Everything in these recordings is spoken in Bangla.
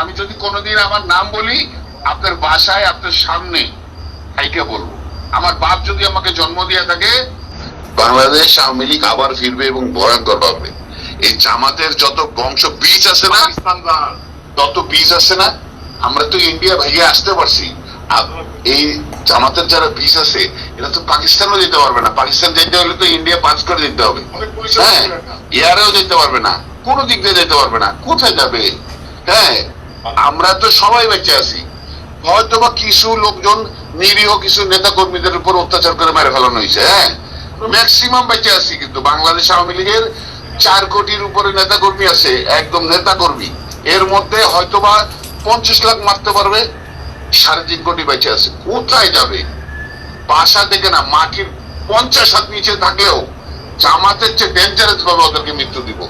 আমি যদি কোনোদিন আমার নাম বলি আপনার বাসায় আপনার সামনে হাইকে বলব। আমার বাপ যদি আমাকে জন্ম দিয়ে থাকে বাংলাদেশ আওয়ামী লীগ আবার ফিরবে এবং ভয়ঙ্কর হবে এই জামাতের যত বংশ বীজ আছে না তত বীজ আছে না আমরা তো ইন্ডিয়া ভাইয়া আসতে পারছি। এই জামাতের যারা বীজ আছে এরা তো পাকিস্তানও যেতে পারবে না। পাকিস্তান যেতে হলে তো ইন্ডিয়া পাস করে দিতে হবে। হ্যাঁ এয়ারেও যেতে পারবে না কোনো দিক দিয়ে যেতে পারবে না। কোথায় যাবে? হ্যাঁ আমরা তো সবাই বেঁচে আছি। হয়তো বা কিছু লোকজন নিরীহ কিছু নেতা কর্মীদের উপর অত্যাচার করে মেরে ফেলানো হয়েছে হ্যাঁ? ম্যাক্সিমাম বেঁচে আছি, কিন্তু বাংলাদেশ আওয়ামী লীগের চার কোটির উপরে নেতা কর্মী আছে, একদম নেতা কর্মী এর মধ্যে হয়তোবা পঞ্চাশ লাখ মারতে পারবে, সাড়ে তিন কোটি বেঁচে আছে। কোথায় যাবে? বাসা থেকে না, মাটির পঞ্চাশ হাত নিচে থাকলেও জামাতের চেয়ে ডেঞ্জারাস ভাবে ওদেরকে মৃত্যু দিব।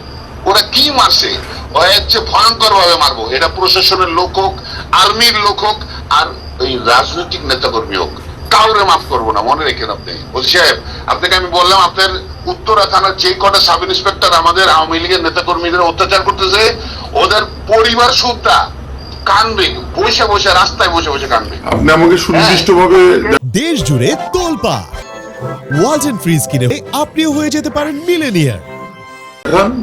ওরা কি মারছে? হচ্ছে ভয়ঙ্কর ভাবে মারবো। এটা প্রশাসনের লোক হোক আর্মির লোক হোক আর এই রাজনৈতিক নেতাকর্মী হোক। কাউরে মাফ করব না মনে রেখেন আপনি। সাহেব আপনাকে আমি বললাম আপনার উত্তরা থানার যে কটা সাব ইন্সপেক্টর আমাদের আওয়ামী লীগের নেতাকর্মীদের অত্যাচার করতেছে ওদের পরিবার সুদ্ধা কানবে। বসে বসে রাস্তায় বসে বসে কানবে। আপনি আমাকে সুনির্দিষ্টভাবে দেশ জুড়ে তোলপা। ওয়ালটন ফ্রিজ কিনে আপনিও হয়ে যেতে পারেন মিলেনিয়ার।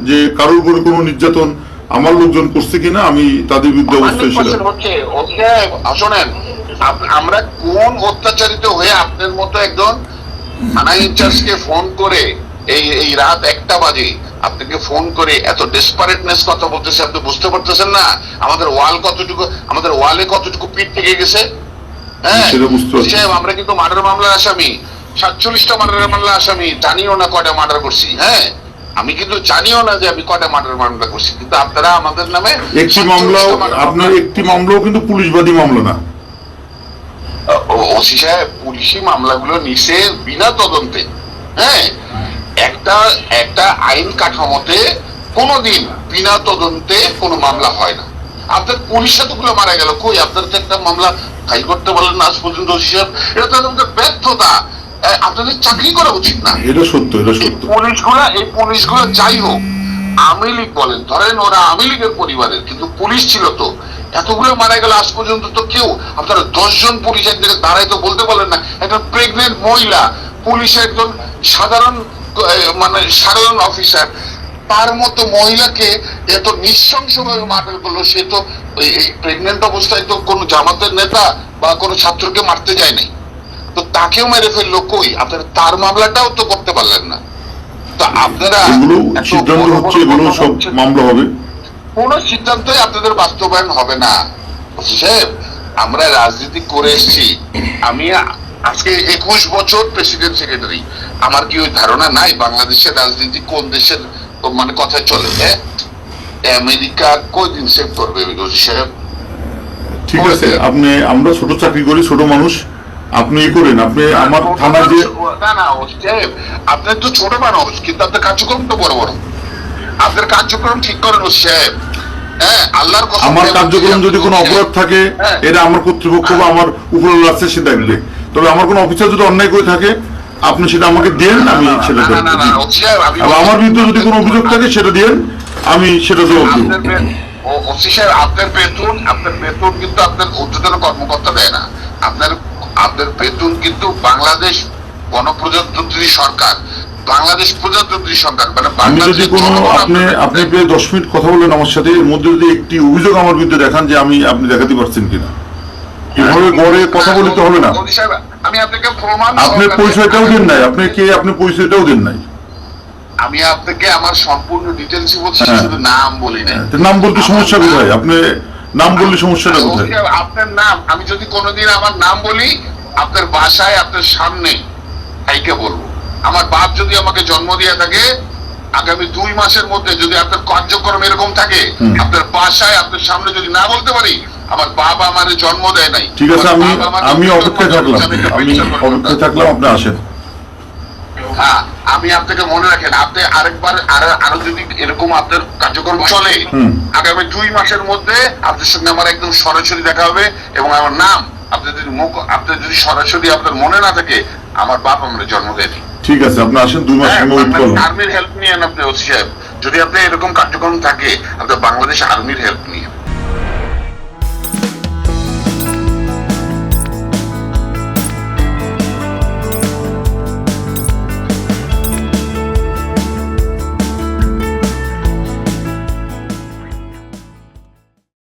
যে কারোর উপরে কোনো নির্যাতন আমার লোকজন করছে কিনা আমি তাদের বিরুদ্ধে অবস্থায় ছিলাম 100% হচ্ছে ওকে শোনেন আমরা কোন অত্যাচারিত হয়ে আপনার মতো একজন থানা ইনচার্জকে ফোন করে এই এই রাত একটা বাজে আপনাকে ফোন করে এত ডেসপারেটনেস কথা বলতেছে আপনি বুঝতে পারতেছেন না? আমাদের ওয়াল কতটুকু আমাদের ওয়ালে কতটুকু পিঠ থেকে গেছে? হ্যাঁ? আমরা কিন্তু মার্ডার মামলার আসামি সাতচল্লিশটা মার্ডার মামলা আসামি জানিও না কয়টা মার্ডার করছি হ্যাঁ? আমি কিন্তু জানিও না যে আমি কয়টা মার্ডার মামলা করছি কিন্তু আপনারা আমাদের নামে একটি মামলাও 47টা murder আপনার একটি মামলাও কিন্তু পুলিশবাদী মামলা না। ওসি সাহেব পুলিশি মামলাগুলো নিছে বিনা তদন্তে। হ্যাঁ একটা একটা আইন কাঠামোতে কোনোদিন বিনা তদন্তে কোনো মামলা হয় না। আপনার পুলিশ এতগুলো মারা গেল। কই আপনার তো একটা মামলা ফাইল করতে বলেন না আজ পর্যন্ত ওসি সাহেব এটা তো ব্যর্থতা। আপনাদের চাকরি করা উচিত না। এটা সত্য এটা সত্য। পুলিশগুলা এই পুলিশগুলো যাই হোক আওয়ামী লীগ বলেন ধরেন ওরা আওয়ামী লীগের পরিবারের কিন্তু পুলিশ ছিল তো। এতগুলো মারা গেল আজ পর্যন্ত তো কেউ আপনারা দশজন পুলিশ একদিকে দাঁড়ায় তো বলতে বলেন না। একটা প্রেগনেন্ট মহিলা পুলিশ একজন সাধারণ মানে সাধারণ অফিসার তার মতো মহিলাকে এত নৃশংসভাবে মার্ডার করল সে তো এই প্রেগনেন্ট অবস্থায় তো কোনো জামাতের নেতা বা কোনো ছাত্রকে মারতে যায় নাই। তাকেও মেরে ফেলল কই? আপনারা তার মামলাটাও তো করতে পারলেন না। তো আপনারা সিদ্ধান্ত হচ্ছে এগুলো সব মামলা হবে। কোন সিদ্ধান্তই আপনাদের বাস্তবায়ন হবে না। সাহেব আমরা রাজনীতি করে এসেছি। আমি আজকে একুশ বছর প্রেসিডেন্ট সেক্রেটারি আমার কি ওই ধারণা নাই বাংলাদেশের রাজনীতি কোন দেশের মানে কথায় চলে? আমেরিকা কয়দিন সেভ করবে? সাহেব? ঠিক আছে আপনি আমরা ছোট চাকরি করি ছোট মানুষ। আপনি ই করেন আপনি আমার থানার যে না না আপনার তো ছোট মানুষ কিন্তু আপনার কার্যক্রম তো বড় বড়। আপনার কার্যক্রম ঠিক করেন সাহেব হ্যাঁ আমার কার্যক্রম যদি কোনো অপরাধ থাকে হ্যাঁ। এটা আমার কর্তৃপক্ষ বা আমার উপর আছে সে দেখবে তবে আমার কোনো অফিসার যদি অন্যায় করে থাকে আপনি সেটা আমাকে দেন আমি সেটা আমার বিরুদ্ধে যদি কোনো অভিযোগ থাকে সেটা দিন আমি সেটা জবাব দেবো। ও- আপনার বেতন আপনার বেতন কিন্তু আপনার ঊর্ধ্বতন কর্মকর্তা দেয় না। আপনার বেতন কিন্তু বাংলাদেশ গণপ্রজাতন্ত্রী সরকার বাংলাদেশ প্রজাতন্ত্রী সরকার মানে আমি যদি কোনো আপনি আপনি প্রায় দশ মিনিট কথা আমার সাথে এর মধ্যে যদি একটি অভিযোগ আমার বিরুদ্ধে দেখান যে আমি আপনি দেখাতে পারছেন কিনা। এভাবে গড়ে কথা বলে তো হবে না। আমি আপনাকে প্রমাণ পরিচয়টাও দেন নাই। আপনি কে? আপনি পরিচয়টাও দেন নাই। আমি আপনাকে আমার সম্পূর্ণ ডিটেলস বলছি হ্যাঁ। শুধু নাম বলি না নাম বলতে সমস্যা কোথায়? আপনি নাম বললে সমস্যাটা কোথায় আপনার নাম আমি যদি কোনোদিন আমার নাম বলি আপনার বাসায় আপনার সামনে হাইকে বলব। আমার বাপ যদি আমাকে জন্ম দিয়ে থাকে আগামী দুই মাসের মধ্যে যদি আপনার কার্যক্রম এরকম থাকে আপনার বাসায় আপনার সামনে যদি না বলতে পারি আমার বাবা আমার জন্ম দেয় নাই। ঠিক আছে আমি আমি জন্ম অপেক্ষায় থাকলাম। আমি। অপেক্ষায় থাকলাম আপনি আসেন। হ্যাঁ। আমি আপনাকে মনে রাখেন আপনি আরেকবার আরও আরও যদি এরকম আপনার কার্যক্রম চলে আগামী দুই মাসের মধ্যে আপনার সঙ্গে আমার একদম সরাসরি দেখা হবে এবং আমার নাম আপনি যদি মুখ আপনার যদি সরাসরি আপনার মনে না থাকে আমার বাপ আমার জন্ম দেয়নি। ঠিক আছে আপনি আসেন দুই মাস ওয়েট করলাম আর্মির হেল্প নিয়েন আপনি ওসি সাহেব। যদি আপনি এরকম কার্যক্রম থাকে আপনার বাংলাদেশ আর্মির হেল্প নিয়ে